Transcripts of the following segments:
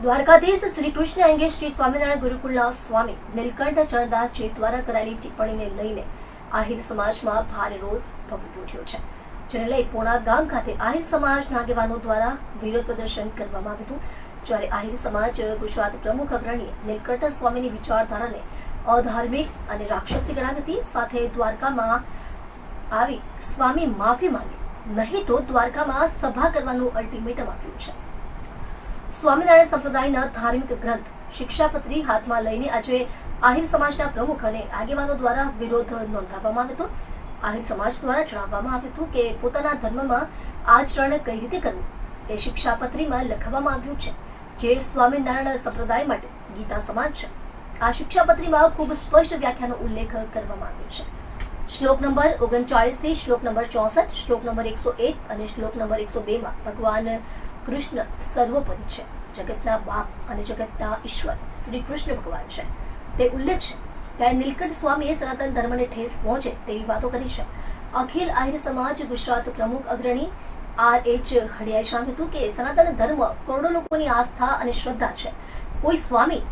દ્વારકાધીશ શ્રી કૃષ્ણ અંગે શ્રી સ્વામિનારાયણ ગુરુકુળના સ્વામી નીલકંઠ ચરણદાસજી દ્વારા કરાયેલી ટિપ્પણીને લઈને આહિર સમાજમાં ભારે રોષ ભભૂકી ઉઠ્યો છે. જેને લઈ પોણા ગામ ખાતે આહિર સમાજના આગેવાનો દ્વારા વિરોધ પ્રદર્શન કરવામાં આવ્યું હતું. જ્યારે આહિર સમાજ ગુજરાત પ્રમુખ અગ્રણીએ નીલકંઠ સ્વામીની વિચારધારાને અધાર્મિક અને રાક્ષસી ગણાવી હતી. સાથે દ્વારકામાં આવી સ્વામી માફી માંગી નહીં તો દ્વારકામાં સભા કરવાનું અલ્ટિમેટમ આપ્યું છે. સ્વામિનારાયણ સંપ્રદાયના ધાર્મિક ગ્રંથ શિક્ષાપત્રી હાથમાં લઈને આજે આહિર સમાજના પ્રમુખ અને આગેવાનો દ્વારા વિરોધ નોંધાવવામાં આવ્યો હતો. આહિર સમાજ દ્વારા જણાવવામાં આવ્યું હતું કે પોતાના ધર્મમાં આચરણ કઈ રીતે કરવું તે શિક્ષાપત્રીમાં લખવામાં આવ્યું છે. જે સ્વામિનારાયણ સંપ્રદાય માટે ગીતા સમાન છે. આ શિક્ષાપત્રીમાં ખૂબ સ્પષ્ટ વ્યાખ્યાનો ઉલ્લેખ કરવામાં આવ્યો છે. શ્લોક નંબર ઓગણચાળીસથી શ્લોક નંબર ચોસઠ, શ્લોક નંબર એકસો એક અને શ્લોક નંબર એકસો બે માં ભગવાન કૃષ્ણ સર્વોપરી છે. જગતના બાપ અને જગતના ઈશ્વર શ્રી કૃષ્ણ ભગવાન છે. તે ઉલ્લેખ છે. ત્યારે નીલકંઠ સ્વામીએ સનાતન ધર્મને ઠેસ પહોંચે તેવી વાતો કરી છે. અખિલ આહિર સમાજ ગુજરાત પ્રમુખ અગ્રણી આર એચ ખડિયાએ જણાવ્યું કે સનાતન ધર્મ કરોડો લોકોની આસ્થા અને શ્રદ્ધા છે. કોઈ સ્વામી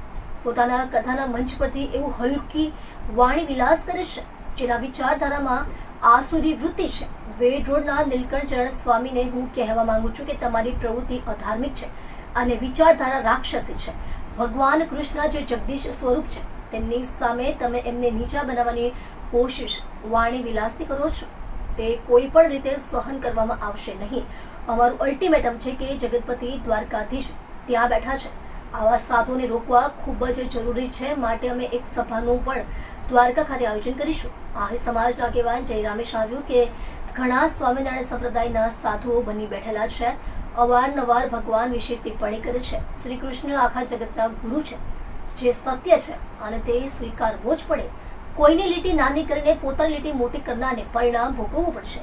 પોતાના કથાના મંચ પરથી એવું હલકી વાણી વિલાસ કરે છે, જેના વિચારધારામાં આસુરી વૃત્તિ છે. વેડ રોડના નીલકંઠ ચરણ સ્વામીને હું કહેવા માંગુ છું કે તમારી પ્રવૃત્તિ અધાર્મિક છે અને વિચારધારા રાક્ષસી છે. ભગવાન કૃષ્ણ જે જગદીશ સ્વરૂપ છે, તેમની સામે તમે એમને નીચા બનાવવાની કોશિશ, વાણી વિલાસથી કરો છો. તે કોઈ પણ રીતે સહન કરવામાં આવશે નહીં. અમારું અલ્ટિમેટમ છે કે જગતપતિ દ્વારકાધીશ ત્યાં બેઠા છે. આવા સાધુને રોકવા ખૂબ જ જરૂરી છે, માટે અમે એક સભાનું પણ દ્વારકા ખાતે આયોજન કરીશું. આહિર સમાજના આગેવાન જયરામે જણાવ્યું કે, ઘણા સ્વામિનારાયણ સંપ્રદાયના સાધુઓ બની બેઠેલા છે. અવારનવાર ભગવાન વિશે ટિપ્પણી કરે છે. શ્રી કૃષ્ણ આખા જગતના ગુરુ છે, જે સત્ય છે અને તે સ્વીકારવો જ પડે. કોઈની લીટી નાની કરીને પોતાની લીટી મોટી કરનારને પરિણામ ભોગવવું પડશે.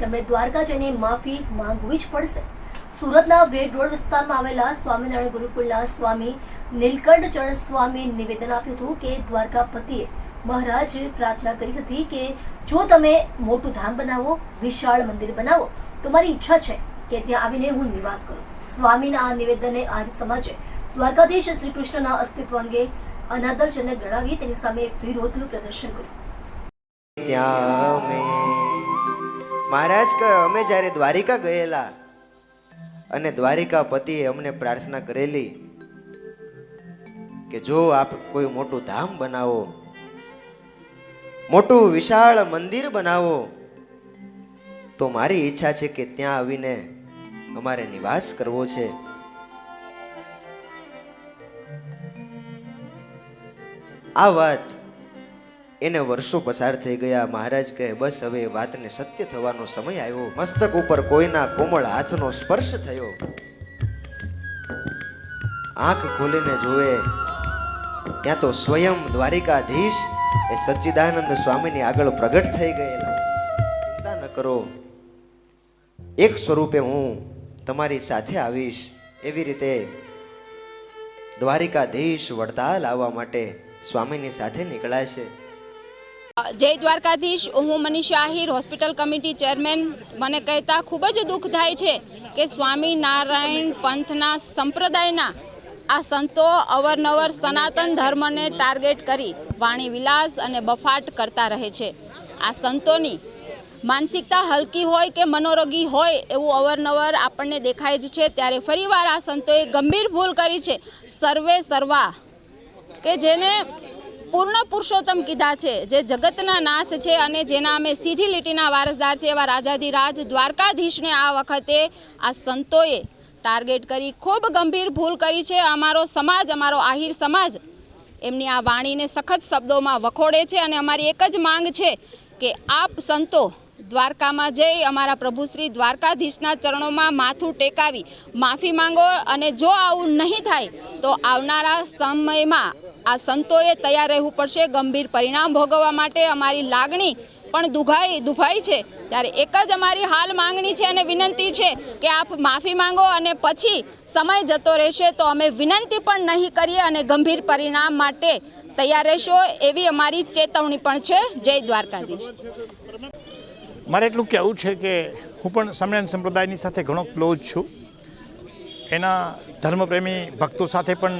તેમણે દ્વારકા જઈને માફી માંગવી જ પડશે. સુરતના વેડ રોડ વિસ્તારમાં આવેલા સ્વામિનારાયણ ગુરુકુળના સ્વામી નીલકંઠ ચરણ સ્વામી નિવેદન આપ્યું હતું કે, દ્વારકાપતિએ મહારાજે પ્રાર્થના કરી હતી કે જો તમે મોટું ધામ બનાવો, વિશાળ મંદિર બનાવો, તો મારી ઈચ્છા છે કે ત્યાં આવીને હું નિવાસ કરું. સ્વામીના આ નિવેદનને આર્ય સમાજે દ્વારકાધીશ શ્રી કૃષ્ણના અસ્તિત્વ અંગે અનાદરજનક ગણાવી તેની સામે વિરોધ પ્રદર્શન કર્યું. ત્યાં અમે, મહારાજ અમે જ્યારે દ્વારિકા ગયેલા અને દ્વારિકા પતિએ અમને પ્રાર્થના કરેલી કે જો આપ કોઈ મોટું ધામ બનાવો મોટું વિશાળ મંદિર બનાવો. તો મારી ઈચ્છા છે કે ત્યાં આવીને અમારે નિવાસ કરવો છે. આ વાત એને વર્ષો પસાર થઈ ગયા. મહારાજ કહે, બસ હવે વાતને સત્ય થવાનો સમય આવ્યો. મસ્તક ઉપર કોઈના કોમળ હાથનો સ્પર્શ થયો. આંખ ખોલીને જોવે ત્યાં તો સ્વયં દ્વારિકાધીશ એ સચ્ચિદાનંદ સ્વામીની આગળ પ્રગટ થઈ ગયેલા. ચિંતા ન કરો. એક સ્વરૂપે હું તમારી સાથે આવીશ. એવી રીતે દ્વારિકાધીશ વડતાલ આવવા માટે સ્વામીની સાથે નીકળ્યા છે. જય દ્વારકાધીશ. હું Manisha Ahir, hospital committee chairman. મને કહેતા ખૂબ જ દુઃખ થાય છે કે સ્વામિનારાયણ પંથના સંપ્રદાયના આ સંતો અવરનવર સનાતન ધર્મને ટાર્ગેટ કરી વાણી વિલાસ અને બફાટ કરતા રહે છે. આ સંતોની માનસિકતા હલકી હોય કે મનોરોગી હોય એવું અવરનવર આપણને દેખાય જ છે. ત્યારે ફરીવાર આ સંતોએ ગંભીર ભૂલ કરી છે. સર્વે સર્વા કે જેને પૂર્ણ પુરુષોત્તમ કીધા છે. જે જગતના નાથ છે અને જેના અમે સીધી લીટીના વારસદાર છે એવા રાજાધિરાજ દ્વારકાધીશને આ વખતે આ સંતોએ ટાર્ગેટ કરી ખૂબ ગંભીર ભૂલ કરી છે. અમારો સમાજ, અમારો આહિર સમાજ એમની આ વાણીને સખત શબ્દોમાં વખોડે છે અને અમારી એક જ માંગ છે કે આપ સંતો દ્વારકામાં જઈ અમારા પ્રભુશ્રી દ્વારકાધીશના ચરણોમાં માથું ટેકાવી માફી માંગો અને જો આવું નહીં થાય તો આવનારા સમયમાં આ સંતોએ તૈયાર રહેવું પડશે. ગંભીર પરિણામ ભોગવવા માટે અમારી લાગણી પણ દુભાઈ દુભાઈ છે. ત્યારે એક જ અમારી હાલ માંગણી છે અને વિનંતી છે કે આપ માફી માંગો અને પછી સમય જતો રહેશે તો અમે વિનંતી પણ નહીં કરીએ અને ગંભીર પરિણામ માટે તૈયાર રહેશો એવી અમારી ચેતવણી પણ છે. જય દ્વારકાધીશ. મારે એટલું કહેવું છે કે હું પણ સમયન સંપ્રદાયની સાથે ઘણો ક્લોઝ છું. એના ધર્મપ્રેમી ભક્તો સાથે પણ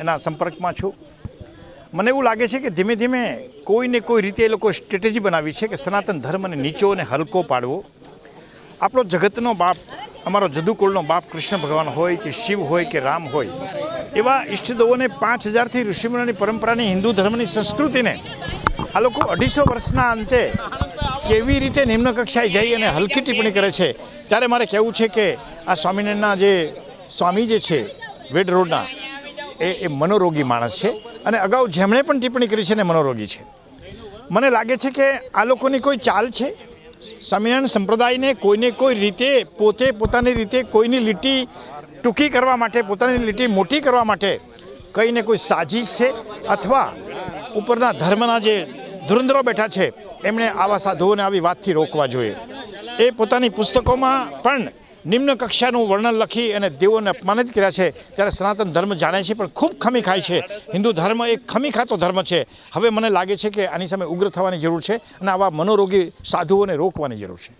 એના સંપર્કમાં છું. મને એવું લાગે છે કે ધીમે ધીમે કોઈને કોઈ રીતે એ લોકો સ્ટ્રેટેજી બનાવી છે કે સનાતન ધર્મને નીચો અને હલકો પાડવો. આપણો જગતનો બાપ, અમારો જદુકુળનો બાપ કૃષ્ણ ભગવાન હોય કે શિવ હોય કે રામ હોય, એવા ઈષ્ટદેવોને પાંચ હજારથી ઋષિમુનિની પરંપરાની હિન્દુ ધર્મની સંસ્કૃતિને આ લોકો અઢીસો વર્ષના અંતે કેવી રીતે નિમ્ન કક્ષાએ જઈ અને હલકી ટિપ્પણી કરે છે? ત્યારે મારે કહેવું છે કે આ સ્વામિનારાયણના જે સ્વામી જે છે, વેડ રોડના, એ એ મનોરોગી માણસ છે. અને અગાઉ જેમણે પણ ટિપ્પણી કરી છે ને મનોરોગી છે. મને લાગે છે કે આ લોકોની કોઈ ચાલ છે? સ્વામિનારાયણ સંપ્રદાયને કોઈને કોઈ રીતે પોતે પોતાની રીતે કોઈની લીટી ટૂંકી કરવા માટે, પોતાની લીટી મોટી કરવા માટે કંઈને કોઈ સાજીશ છે? અથવા ઉપરના ધર્મના જે ધુરંધરો બેઠા છે, એમણે આવા સાધુઓને આવી વાતથી રોકવા જોઈએ? એ પોતાની પુસ્તકોમાં પણ નિમ્ન કક્ષાનું વર્ણન લખી અને દેવોને અપમાનિત કર્યા છે, ત્યારે સનાતન ધર્મ જાણે છે, પણ ખૂબ ખમી ખાય છે. હિન્દુ ધર્મ એક ખમી ખાતો ધર્મ છે. હવે મને લાગે છે કે આની સામે ઉગ્ર થવાની જરૂર છે અને આવા મનોરોગી સાધુઓને રોકવાની જરૂર છે.